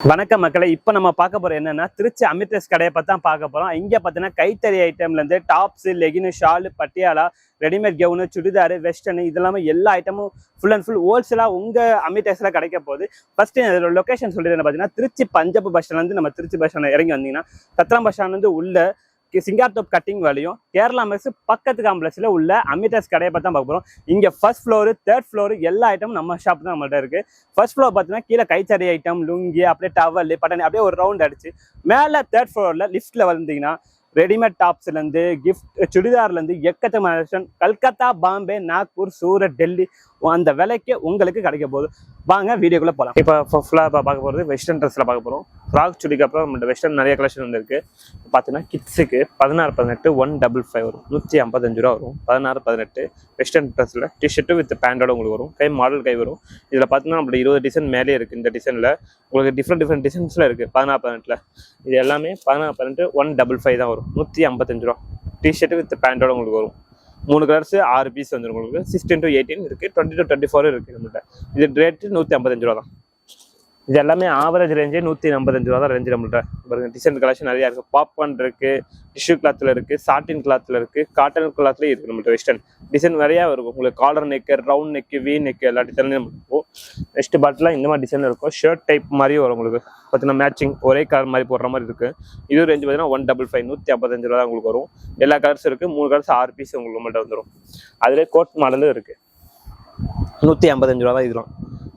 வணக்கம் மக்களை இப்போ நம்ம பார்க்க போகிறோம் என்னென்னா திருச்சி அமிர்தஸ் கடையை பற்றி தான் பார்க்க போகிறோம் இங்கே பார்த்தீங்கன்னா கைத்தறி ஐட்டம்லேருந்து tops leggings shawl Patiala readymade gown churidar western இது இல்லாமல் எல்லா ஐட்டமும் ஃபுல் அண்ட் ஃபுல் ஹோல்சேலாக உங்கள் அமிர்தஸில் கிடைக்க போகுது. ஃபஸ்ட்டு இதோட சொல்லிட்டு சொல்லிடுறேன் பார்த்தீங்கன்னா திருச்சி பஞ்சப்பு பஸ் ஸ்டாண்ட்லேருந்து நம்ம திருச்சி பஸ் ஸ்டாண்ட் இறங்கி வந்தீங்கன்னா சத்திரம் பஸ் ஸ்டாண்ட்லேருந்து வந்து உள்ள கி- கட்டிங் வேலையும் கேரளா மெஸ் பக்கத்து காம்ப்ளெக்ஸில் உள்ள அமிதாஸ் கடையை பார்த்து தான் பார்க்க போகிறோம் இங்கே ஃபர்ஸ்ட் ஃப்ளோரு தேர்ட் ஃப்ளோரு எல்லா ஐட்டமும் நம்ம ஷாப் தான் நம்மள்ட்ட இருக்குது ஃபர்ஸ்ட் ஃப்ளோர் பார்த்தீங்கன்னா கீழே கைச்சறி ஐட்டம் லுங்கி அப்படியே டவல் பட்டன் அப்படியே ஒரு ரவுண்ட் அடிச்சு மேலே தேர்ட் ஃப்ளோரில் லிஃப்ட்டில் வந்தீங்கன்னா ரெடிமேட் டாப்ஸ்லேருந்து கிஃப்ட் சுடிதார்லேருந்து எக்கச்சக்கமான collection. கல்கத்தா பாம்பே நாக்பூர் சூரத் டெல்லி அந்த விலைக்கு உங்களுக்கு கிடைக்க போகுது. வாங்க வீடியோக்குள்ளே போகலாம் இப்போ ஃபுல்லாக இப்போ பார்க்க போகிறது வெஸ்டர்ன் ட்ரெஸ்ஸில் பார்க்க போகிறோம் ஃப்ராக் சுடிக்கு அப்புறம் நம்மள்ட்ட வெஸ்டர்ன் நிறைய கலெக்ஷன் வந்துருக்கு. பார்த்தீங்கன்னா கிட்ஸுக்கு பதினாறு பதினெட்டு ஒன் டபுள் ஃபைவ் வரும். நூற்றி ஐம்பத்தஞ்சு ரூபா வரும். பதினாறு பதினெட்டு வெஸ்டர்ன் ட்ரெஸ்ஸில் டிஷர்ட்டு வித் பேண்டோட உங்களுக்கு வரும். கை மாடல் கை வரும். இதில் பார்த்தீங்கன்னா நம்மளோட இருபது டிசைன் மேலே இருக்குது இந்த டிசைனில் உங்களுக்கு டிஃப்ரெண்ட் டிஃப்ரெண்ட் டிசைன்ஸில் இருக்குது பதினாறு பதினெட்டில். இது எல்லாமே பதினாறு பதினெட்டு ஒன் டபுள் ஃபைவ் தான் வரும். நூற்றி ஐம்பத்தஞ்சு ரூபா. டிஷர்ட்டு வித் பேண்டோட உங்களுக்கு வரும். மூணு கலர்ஸ் ஆறு பீஸ் வந்துடும் உங்களுக்கு. சிக்ஸ்டீன் டு எயிட்டீன் இருக்குது டுவெண்ட்டி டு டுவெண்ட்டி ஃபோர் இருக்குது நம்மள்ட்ட. இது ரேட்டு நூற்றி ஐம்பத்தஞ்சு ரூபா தான் இது எல்லாமே ஆவரேஜ் ரேஞ்சே நூற்றி ஐம்பத்தஞ்சு ரூபா தான் ரேஞ்சு நம்மள்ட்ட. பாருங்க டிசைன் கலெக்ஷன் நிறையா இருக்குது பாப்கார்ன் இருக்குது டிஷ்யூ கிளாத்தில் இருக்குது சாட்டின் கிளாத்தில் இருக்குது காட்டன் கிளாத்லேயும் இருக்குது நம்மள்ட்ட வெஸ்டர்ன் டிசைன் நிறையா இருக்கும். உங்களுக்கு collar neck round neck V neck எல்லா டிசைன்லையும் இருக்கும் நெக்ஸ்ட் பாட்டில் இந்த மாதிரி டிசைன் இருக்கும். ஷர்ட் டைப் மாதிரியும் வரும் உங்களுக்கு. பார்த்தீங்கன்னா மேட்சிங் ஒரே கலர் மாதிரி போடுற மாதிரி இருக்குது இது ரேஞ்சு பார்த்தீங்கன்னா ஒன் டபுள் ஃபைவ் நூற்றி ஐம்பத்தஞ்சு ரூபா தான் உங்களுக்கு வரும். எல்லா கலர்ஸும் இருக்குது மூணு கலர்ஸ் ஆறு பீஸ் உங்களுக்கு நம்மள்ட்ட வந்துடும் அதிலே கோட் மாடலும் இருக்குது நூற்றி ஐம்பத்தஞ்சு ரூபா தான் இதெல்லாம்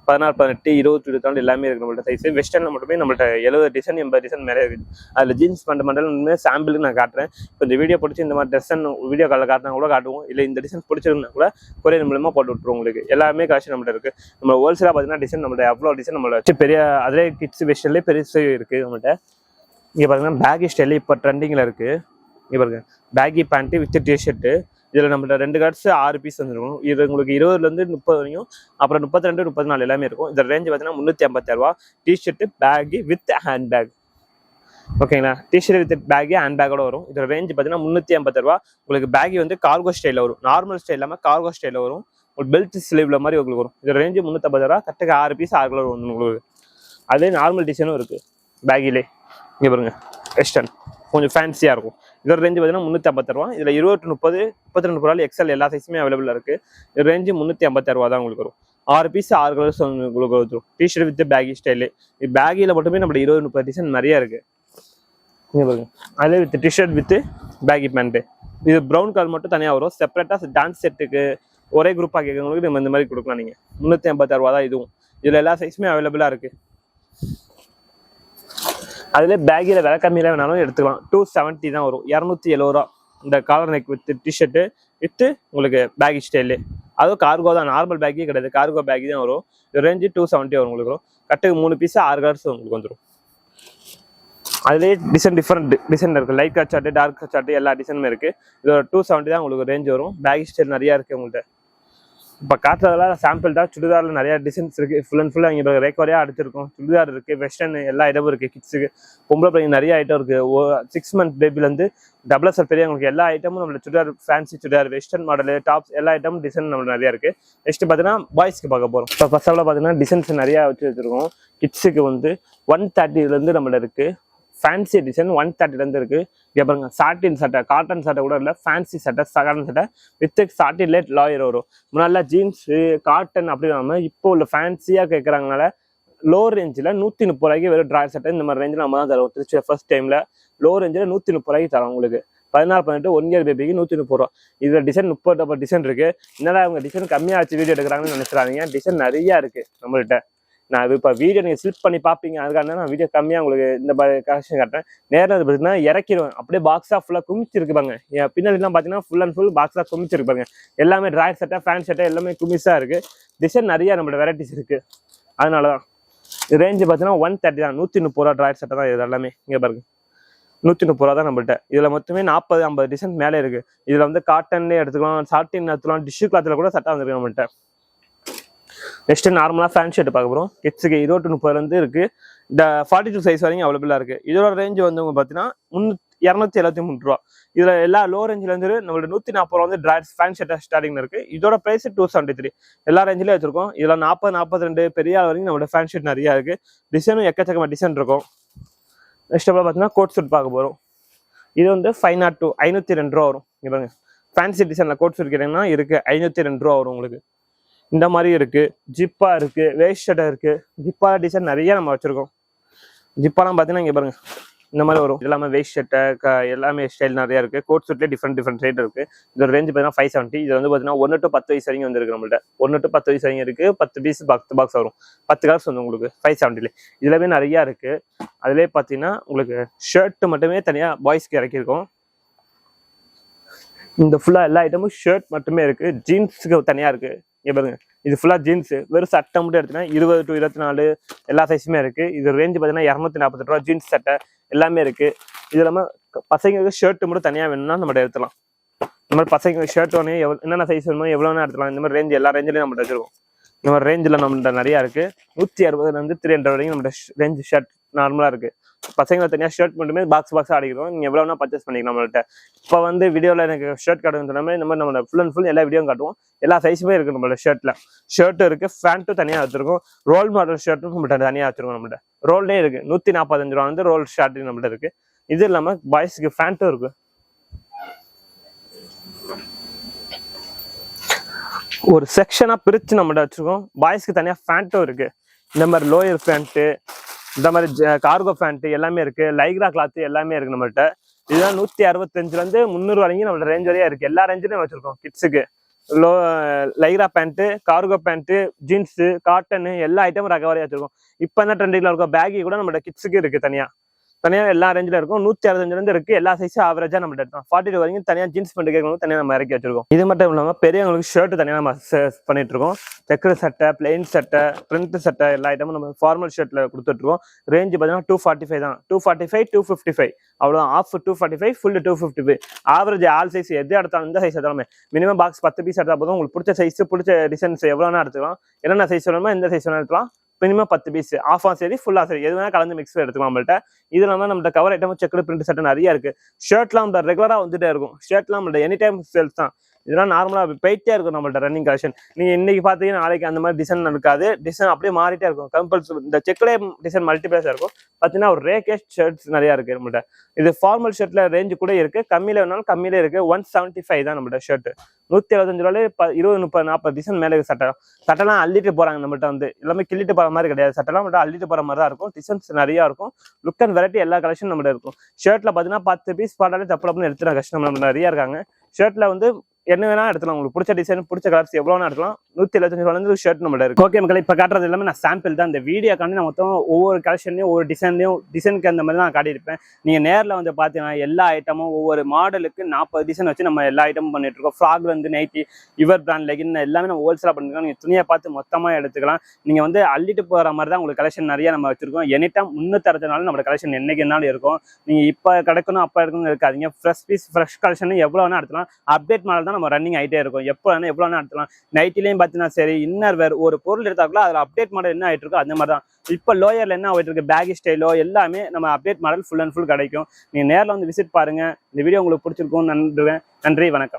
பதினாறு பதினெட்டு இருபத்தி இருபத்தாண்டு எல்லாமே இருக்கு நம்மள்ட்ட சைஸ் வெஸ்டர்னில் மட்டுமே நம்மள்ட்ட எழுபது டிசைன் எண்பது டிசைன் மேலே இருக்குது அதில் ஜீன்ஸ் பண்ண மண்டல் சாம்பிளுக்கு நான் காட்டுறேன். இப்போ இந்த வீடியோ பிடிச்சி இந்த மாதிரி டிசைன் வீடியோ காலில் காட்டினா கூட காட்டுவோம். இல்லை இந்த டிசைன் பிடிச்சிருந்தா கூட கொரியர் மூலமாக போட்டு விட்ருவோம் உங்களுக்கு. எல்லாமே காசு நம்மள்ட்ட இருக்குது நம்ம ஹோல்சேலாக பார்த்தீங்கன்னா டிசைன் நம்மள்ட்ட அவ்வளோ டிசைன் நம்மள வச்சு பெரிய அதே கிட்ஸ் வெஸ்டர்லேயே பெருசு இருக்குது நம்மள்ட்ட. இங்கே பார்த்தீங்கன்னா பேகி ஸ்டைல் இப்போ ட்ரெண்டிங்கில் இருக்குது இங்கே பாருங்க. பேகி பேண்ட்டு வித் டிஷர்ட்டு இதில் நம்மள்ட்ட ரெண்டு கார்ட்ஸ் ஆறு பீஸ் வந்துருக்கும். இது உங்களுக்கு இருபதுலேருந்து முப்பது வரையும் அப்புறம் முப்பத்தி ரெண்டு முப்பத்தி நாலு எல்லாமே இருக்கும். இந்த ரேஞ்ச் பார்த்தீங்கன்னா முந்நூற்றி ஐம்பத்தாயிரரூவா T shirt bag with hand bag ஓகேங்களா T shirt with bag hand பேக்கோட வரும். இதோட ரேஞ்ச் பார்த்தீங்கன்னா முந்நூற்றி ஐம்பத்தாயிரரூவா உங்களுக்கு பேகி வந்து கார்கோ ஸ்டைலில் வரும். நார்மல் ஸ்டைல் இல்லாமல் கார்கோ ஸ்டைலில் வரும். ஒரு பெல்ட் ஸ்லீவ்ல மாதிரி உங்களுக்கு வரும். இதோட ரேஞ்சு முந்நூற்றம்பது ரூபா. கட்டுக்கு ஆறு பீஸ் ஆறு கலர் வந்து உங்களுக்கு. அதே நார்மல் டிசைனும் இருக்குது பேக்கிலே இங்கே பாருங்க. வெஸ்டர்ன் கொஞ்சம் ஃபேன்சியாக இருக்கும். இதோட ரேஞ்சு பார்த்தீங்கன்னா முந்நூற்றி ஐம்பத்தாறு ரூபா. இதில் இருபத்தி முப்பது முப்பத்தி ரெண்டு பொருள் எக்ஸல் எல்லா சைஸுமே அவைலபிளாக இருக்குது இது ரேஞ்சு முந்நூற்றி ஐம்பத்தாறு தான் உங்களுக்கு வரும். ஆறு பீஸ் ஆறு கலர்ஸ் உங்களுக்கு வந்துடும் டிஷர்ட் வித் பேகி ஸ்டைலு இது பேகியில் மட்டுமே நம்மளோட இருபது முப்பது டிசைன் நிறைய இருக்குது இங்கே பாருங்க. அதே with T shirt with baggy pant இது ப்ரௌன் கலர் மட்டும் தனியாக வரும். செப்பரேட்டாக டான்ஸ் செட்டுக்கு ஒரே குரூப்பாக கேட்குறவங்களுக்கு நம்ம இந்த மாதிரி கொடுக்கலாம் நீங்கள் முந்நூற்றி ஐம்பத்தாறு தான் இதுவும். இதில் எல்லா சைஸுமே அவைலபிளாக இருக்குது அதில் பேக்கில் விலை கம்மியில் வேணாலும் எடுத்துக்கலாம். டூ செவன்ட்டி தான் வரும். இரநூத்தி எழுபது ரூபா. இந்த collar neck with T shirt with உங்களுக்கு பேக் ஸ்டைலு அதுவும் கார்கோ தான். நார்மல் பேக்கே கிடையாது. கார்கோ பேக்கு தான் வரும். இது ரேஞ்சு டூ செவன்ட்டி வரும் உங்களுக்கு. வரும் கட்டுக்கு மூணு பீஸு ஆறு கலர்ஸ் உங்களுக்கு வந்துடும் அதுலேயே டிசைன் டிஃப்ரெண்ட் டிசைன் இருக்குது light cut short dark short எல்லா டிசைனுமே இருக்குது இதோட டூ செவன்ட்டி தான் உங்களுக்கு ரேஞ்ச் வரும். பேக் ஸ்டைல் நிறையா இருக்குது உங்கள்கிட்ட இப்போ காட்டுறதுல சாம்பிள் தான் சுடிதாரில் நிறைய டிசைன்ஸ் இருக்குது ஃபுல் அண்ட் ஃபுல்லாக இங்கே ரேக் வரையாக அடிச்சிருக்கும். சுடிதார் இருக்குது வெஸ்டர்ன் எல்லா ஐட்டமும் இருக்குது கிட்ஸுக்கு பொம்பளை பிள்ளைங்க நிறைய ஐட்டம் இருக்குது சிக்ஸ் மந்த் பேபிலேருந்து டபுள் எஸ்எல் பெரியவங்களுக்கு எல்லா ஐட்டமும் நம்மளோட churidar fancy churidar western model tops எல்லா ஐட்டமும் டிசைன் நம்மளுக்கு நிறையா இருக்குது நெக்ஸ்ட் பார்த்தீங்கன்னா பாய்ஸ்க்கு பார்க்க போகிறோம் இப்போ ஃபர்ஸ்ட் பார்த்தீங்கன்னா டிசைன்ஸ் நிறையா வச்சு வச்சுருக்கோம். கிட்ஸுக்கு வந்து ஒன் தேர்ட்டிலேருந்து நம்மள இருக்குது ஃபேன்சி டிசைன் ஒன் தேர்ட்டிலேருந்து இருக்குது இங்கே பாருங்க சாட்டின் சட்டை காட்டன் சட்டை கூட இல்லை ஃபேன்சி சட்டை காட்டன் சட்டை வித் சாட்டின் லேட் லாயர் வரும். முன்னாடிலாம் ஜீன்ஸு காட்டன் அப்படி இல்லாமல் இப்போ உள்ள ஃபேன்சியாக கேட்குறாங்கனால லோ ரேஞ்சில் நூற்றி முப்பது ரூபாய்க்கு வெறும் ட்ராயர் சட்டை இந்த மாதிரி ரேஞ்சில் நம்ம தான் தரோம் திருச்சி ஃபர்ஸ்ட் டைமில் லோ ரேஞ்சில் நூற்றி முப்பது ரூபாய்க்கு தரோம் உங்களுக்கு. பதினாறு பதினெட்டு ஒன் இயர் பேபிக்கு நூற்றி முப்பது ரூபா. இதில் டிசைன் முப்பது டிசைன் இருக்குது என்னடா அவங்க டிசைன் கம்மியாக வச்சு வீடியோ எடுக்கிறாங்கன்னு நினைச்சிடாதீங்க. டிசைன் நிறையா இருக்குது நம்மள்கிட்ட நான் இப்போ வீடியோ நீங்கள் ஸ்லிப் பண்ணி பார்ப்பீங்க அதுக்காக நான் வீடியோ கம்மியாக உங்களுக்கு இந்த மாதிரி கலெக்ஷன் காட்டுறேன். நேரில் அது பார்த்தீங்கன்னா இறக்கிடுவேன். அப்படியே பாக்ஸாக ஃபுல்லாக குமிச்சிருக்குப்பாங்க என் பின்னாடிலாம் பார்த்தீங்கன்னா ஃபுல் அண்ட் ஃபுல் பாக்ஸாக குமிச்சிருப்பாங்க எல்லாமே ட்ராயர் சட்டை ஃபேன் சட்டை எல்லாமே குமிஸாக இருக்குது டிசைன் நிறையா நம்மளோட வெரைட்டிஸ் இருக்குது அதனால தான் ரேஞ்சு பார்த்தீங்கன்னா ஒன் தேர்ட்டி தான். நூற்றி முப்பது ரூபா ட்ராயர் சட்டை தான் இது எல்லாமே. இங்கே பாருங்க. நூற்றி முப்பது ரூபா தான் நம்மள்கிட்ட இதில் மொத்தமே நாற்பது ஐம்பது டிசைன் மேலே இருக்குது இதில் வந்து காட்டன்லேயே எடுத்துக்கலாம் சாட்டின் எடுத்துக்கலாம் டிஷ்யூ கிளாத்தில் கூட சட்டை வந்துருக்கு நம்மள்கிட்ட நெக்ஸ்ட் நார்மலாக ஃபேன் ஷர்ட் பார்க்க போகிறோம் கிட்ஸுக்கு இருபத்தி முப்பதுலேருந்து இருக்குது இந்த ஃபார்ட்டி டூ சைஸ் வரைக்கும் அவைலபிளாக இருக்குது இதோட ரேஞ்ச் வந்து பார்த்தீங்கன்னா முந்நூற்றி இரநூத்தி எழுபத்தி மூணு ரூபா. இதில் எல்லா லோ ரேஞ்சிலேருந்து நம்மளோட நூற்றி நாற்பது ரூபா வந்து டிராய்ஸ் ஃபேன் ஷர்ட் ஸ்டார்டிங் இருக்குது இதோட ப்ரைஸ் டூ செவன்ட்டி த்ரீ எல்லா ரேஞ்சிலையும் வச்சிருக்கோம். இதில் நாற்பது நாற்பத்தி ரெண்டு பெரிய ஆள் வரைக்கும் நம்மளோட ஃபேன் ஷர்ட் நிறையா இருக்குது டிசைனும் எக்கச்சக்கமாக டிசைன் இருக்கும். நெக்ஸ்ட் பார்த்தீங்கன்னா கோட் சூட் பார்க்க போகிறோம் இது வந்து ஃபைவ் நாட் டூ ஐநூற்றி ரெண்டு ரூபா வரும். இங்க ஃபேன்சி டிசைனில் கோட் சூட் கேட்டிங்கன்னா இருக்குது ஐநூற்றி ரெண்டு ரூபா வரும் உங்களுக்கு. இந்த மாதிரி இருக்குது ஜிப்பாக இருக்குது வேஸ்ட் ஷர்ட்டாக இருக்குது ஜிப்பா டிசைன் நிறைய நம்ம வச்சுருக்கோம். ஜிப்பாலாம் பார்த்தீங்கன்னா இங்கே பாருங்கள் இந்த மாதிரி வரும். எல்லாமே வேஸ்ட் ஷர்ட்டை எல்லாமே ஸ்டைல் நிறையா இருக்குது கோட் ஷர்ட்லேயே டிஃப்ரெண்ட் டிஃப்ரெண்ட் ரேட் இருக்குது இதோட ரேஞ்ச் பார்த்தீங்கன்னா ஃபைவ் செவன்ட்டி இது வந்து பார்த்தீங்கன்னா ஒன்று டு பத்து வயசு வரைக்கும் வந்துருக்கு நம்மள்ட்ட. ஒன்று டு பத்து வயசு வரைக்கும் இருக்குது பத்து பீஸ் பத்து பாக்ஸ் வரும். பத்து கலர்ஸ் வந்து உங்களுக்கு ஃபைவ் செவன்ட்டிலே இதுலவே நிறையா இருக்குது அதுலேயே பார்த்தீங்கன்னா உங்களுக்கு ஷர்ட் மட்டுமே தனியாக பாய்ஸ்க்கு இறக்கியிருக்கோம். இந்த ஃபுல்லாக எல்லா ஐட்டமும் ஷர்ட் மட்டுமே இருக்குது ஜீன்ஸுக்கு தனியாக இருக்குது இங்கே பாருங்க. இது ஃபுல்லாக ஜீன்ஸு வெறும் சட்டை மட்டும் எடுத்தீங்கன்னா இருபது டு இருபத்தி நாலு எல்லா சைஸுமே இருக்குது இது ரேஞ்சு பார்த்தீங்கன்னா இரநூத்தி நாற்பத்தெட்டு ரூபா ஜீன்ஸ் சட்டை எல்லாமே இருக்குது இது இல்லாமல் பசங்களுக்கு ஷர்ட்டு மட்டும் தனியாக வேணும்னா நம்மகிட்ட எடுத்துலாம் இந்த மாதிரி பசங்க ஷர்ட் ஒன்று எவ்வளோ என்னென்ன சைஸ் வேணுமோ எவ்வளோ வேணா எடுத்துலாம் இந்த மாதிரி ரேஞ்ச் எல்லா ரேஞ்சிலையும் நம்மகிட்ட வச்சிருக்கோம். இந்த மாதிரி ரேஞ்சில் நம்மகிட்ட நிறையா இருக்குது நூற்றி அறுபதுலேருந்து த்ரீ ஹண்ட்ரட் வரைக்கும் நம்மகிட்ட ரேஞ்ச் ஷர்ட் நார்மலாக இருக்குது பசங்களை தனியாக ஷர்ட் மட்டுமே பாக்ஸ் பாக்ஸாக அடிக்கிறோம். நீங்கள் எவ்வளோ வேணா பர்ச்சேஸ் பண்ணிக்கலாம் நம்மள்ட்ட. இப்போ வந்து வீடியோவில் எனக்கு ஷர்ட் காட்டுன்னு சொன்னாமே இந்த மாதிரி நம்ம ஃபுல் அண்ட் ஃபுல் எல்லா வீடியோ காட்டுவோம். எல்லா சைஸுமே இருக்கு நம்மளோட ஷர்ட்ல ஷர்ட்டும் இருக்கு ஃபேண்ட்டும் தனியாக வச்சுருக்கோம். ரோல் மாடல் ஷர்ட்டும் நம்மள்ட்ட தனியாக வச்சிருக்கோம் நம்மள்ட்ட. ரோல்லே இருக்கு. நூற்றி நாற்பத்தஞ்சு ரூபா வந்து ரோல் ஷர்ட் நம்மள்ட்ட இருக்கு. இது இல்லாமல் பாய்ஸ்க்கு ஃபேண்ட்டும் இருக்கு. ஒரு செக்ஷனா பிரித்து நம்மள்ட்ட வச்சிருக்கோம். பாய்ஸ்க்கு தனியா ஃபேண்ட்டும் இருக்கு. இந்த மாதிரி லோயர் ஃபேண்ட்டு இந்த மாதிரி கார்கோ பேண்ட் எல்லாமே இருக்கு. லைக்ரா கிளாத் எல்லாமே இருக்கு நம்மள்ட்ட. இதுதான் நூத்தி அறுபத்தஞ்சுல இருந்து முந்நூறு வரைக்கும் நம்மளோட ரேஞ்ச் வரையா இருக்கு. எல்லா ரேஞ்சிலையும் வச்சிருக்கோம் கிட்ஸுக்கு low lycra pant cargo pant jeans cotton எல்லா ஐட்டமும் ரக வரையா வச்சிருக்கோம். இப்போ என்ன ட்ரெண்டிங்ல இருக்கும் பேகி கூட நம்மளோட கிட்ஸுக்கு இருக்கு தனியா. தனியாக எல்லா ரேஞ்சில் இருக்கும். நூற்றி அறுபத்தஞ்சுல இருக்குது இருக்கு. எல்லா சைஸும் ஆவரேஜாக நம்ம எடுத்தோம் ஃபார்ட்டி டூ வரைக்கும் தனியாக ஜீன்ஸ் பேண்ட் கேட்கணும் தனியாக நம்ம இறக்கி வச்சிருக்கோம். இது மட்டும் இல்லாமல் பெரியவங்களுக்கு ஷர்ட் தனியாக நம்ம பண்ணிட்டுருக்கோம் பண்ணிட்டு இருக்கோம். செக்கர் சட்டை பிளெயின் சட்டை பிரிண்ட் சட்டை எல்லா ஐட்டமும் நம்ம ஃபார்மல் ஷர்ட்டில் கொடுத்துட்ருக்கோம் ரேஞ்சு ரேஞ்ச் பார்த்தீங்கன்னா டூ ஃபார்ட்டி ஃபைவ் தான். Two forty five two fifty five அவ்வளோ half two forty five full two fifty five average all size எது எடுத்தாலும் இந்த சைஸ் எடுத்தாலுமே மினிமம் பாக்ஸ் பத்து பீஸ் எடுத்தால் போதும். உங்களுக்கு பிடிச்ச சைஸ் பிடிச்ச டிசைன்ஸ் எவ்வளோனா எடுத்துக்கலாம். என்னென்ன சைஸ் வேணுமோ எந்த சைஸ் வேணாலும் எடுக்கலாம் மினிமம் பத்து பீஸ் ஆஃப் சரி ஃபுல்லாக சரி. எது வேணா கலந்து மிக்ஸ் எடுத்துக்கலாம் நம்மள்ட்ட. இது இல்லாமல் நம்மள்ட்ட கவர் ஐட்டம் செக்கடு பிரிண்ட் சட்டை நிறைய இருக்குது ஷர்ட்லாம் நம்ம ரெகுலராக வந்துட்டே இருக்கும். ஷர்ட்லாம் நம்மள்ட்ட எனி டைம் சேல்ஸ் தான். இதெல்லாம் நார்மலாக போயிட்டே இருக்கும் நம்மள்ட்ட ரன்னிங் கலெக்ஷன் நீங்கள் இன்னைக்கு பார்த்தீங்கன்னா நாளைக்கு அந்த மாதிரி டிசைன் இருக்காது டிசைன் அப்படியே மாறிட்டே இருக்கும். கம்பல்சரி இந்த செக்லே டிசைன் மல்டிபிளஸாக இருக்கும். பார்த்தீங்கன்னா ஒரு ரேகேஷ் ஷர்ட்ஸ் நிறையா இருக்குது நம்மள்ட்ட. இது ஃபார்மல் ஷர்ட்டில் ரேஞ்சு கூட இருக்குது கம்மியில வேணாலும் கம்மியில இருக்குது ஒன் செவன்ட்டி ஃபைவ் தான் நம்மள்ட்ட ஷர்ட் நூற்றி எழுபத்தஞ்சு ரூபாயிலே ப- இருபது முப்பது நாற்பது டிசைன் மேலே இருக்கு சட்டை. அள்ளிட்டு போகிறாங்க நம்மள்ட்ட வந்து. எல்லாமே கிள்ளிட்டு போகிற மாதிரி கிடையாது. சட்டைலாம் மட்டும் அள்ளிட்டு போகிற மாதிரி தான் இருக்கும். டிசைன்ஸ் நிறையா இருக்கும். லுக் அண்ட் வெரைட்டி எல்லா கலெக்ஷன் நம்மள்ட்ட இருக்கும். ஷர்ட்டில் பார்த்தீங்கன்னா பத்து பீஸ் பாட்டாலே தப்பு அப்படின்னு எடுத்துருக்க கஷ்டம். நம்ம நிறையா இருக்காங்க. ஷர்ட்டில் வந்து என்ன வேணா எடுத்துலாம் உங்களுக்கு பிடிச்ச டிசைன் பிடிச்ச கலர்ஸ் எவ்வளோ வேணா எடுக்கலாம் நூற்றி எழுபத்தஞ்சு ரூபாய் ஷர்ட் நம்மள்ட்ட இருக்கு. ஓகே மக்கள் இப்போ காட்டுறது எல்லாமே நான் சாம்பிள் தான். இந்த வீடியோ காண்டி நான் மொத்தம் ஒவ்வொரு கலெக்ஷன்லையும் ஒவ்வொரு டிசைன்லையும் டிசைனுக்கு அந்த மாதிரி நான் காட்டியிருப்பேன். நீங்கள் நேரில் வந்து பார்த்தீங்கன்னா எல்லா ஐட்டமும் ஒவ்வொரு மாடலுக்கு நாற்பது டிசைன் வச்சு நம்ம எல்லா ஐட்டமும் பண்ணிட்டு இருக்கோம். ஃப்ராக்ல இருந்து நைட்டி இவர் பிராண்ட் லெகின் எல்லாமே நம்ம ஹோல்சேலாக பண்ணிருக்கோம் நீங்கள் துணியை பார்த்து மொத்தமாக எடுத்துக்கலாம். நீங்கள் வந்து அள்ளிட்டு போகிற மாதிரி தான் உங்களுக்கு கலெக்ஷன் நிறைய நம்ம வச்சிருக்கோம். எனி டைம் முன்னூத்தி அறுபது நம்மளோட நம்ம கலெக்ஷன் என்னைக்கு என்னாலும் இருக்கும். நீங்கள் இப்போ கிடைக்கணும் அப்போ எடுக்கணும் இருக்காதீங்க. ஃப்ரெஷ் பீஸ் ஃப்ரெஷ் கலெக்ஷன் எவ்வளோ வேணா எடுத்துலாம் அப்டேட் மாடல் தான் நம்ம ரன்னிங் ஆயிட்டே இருக்கும். எப்போ வேணா எவ்வளோ வேணா எடுத்துலாம் நைட்டிலையும் பார்த்தீங்கன்னா சரி இன்னர் வேறு ஒரு பொருள் எடுத்தாக்குள்ள அதுல அப்டேட் மாடல் என்ன ஆயிட்டு இருக்கோ அந்த மாதிரி தான் இப்போ லோயர்ல என்ன ஆயிட்டு இருக்கு? பேகி ஸ்டைலோ எல்லாமே நம்ம update model full and full கிடைக்கும். நீங்கள் நேர்ல வந்து விசிட் பாருங்க. இந்த வீடியோ உங்களுக்கு பிடிச்சிருக்கும் நன்றி நன்றி வணக்கம்.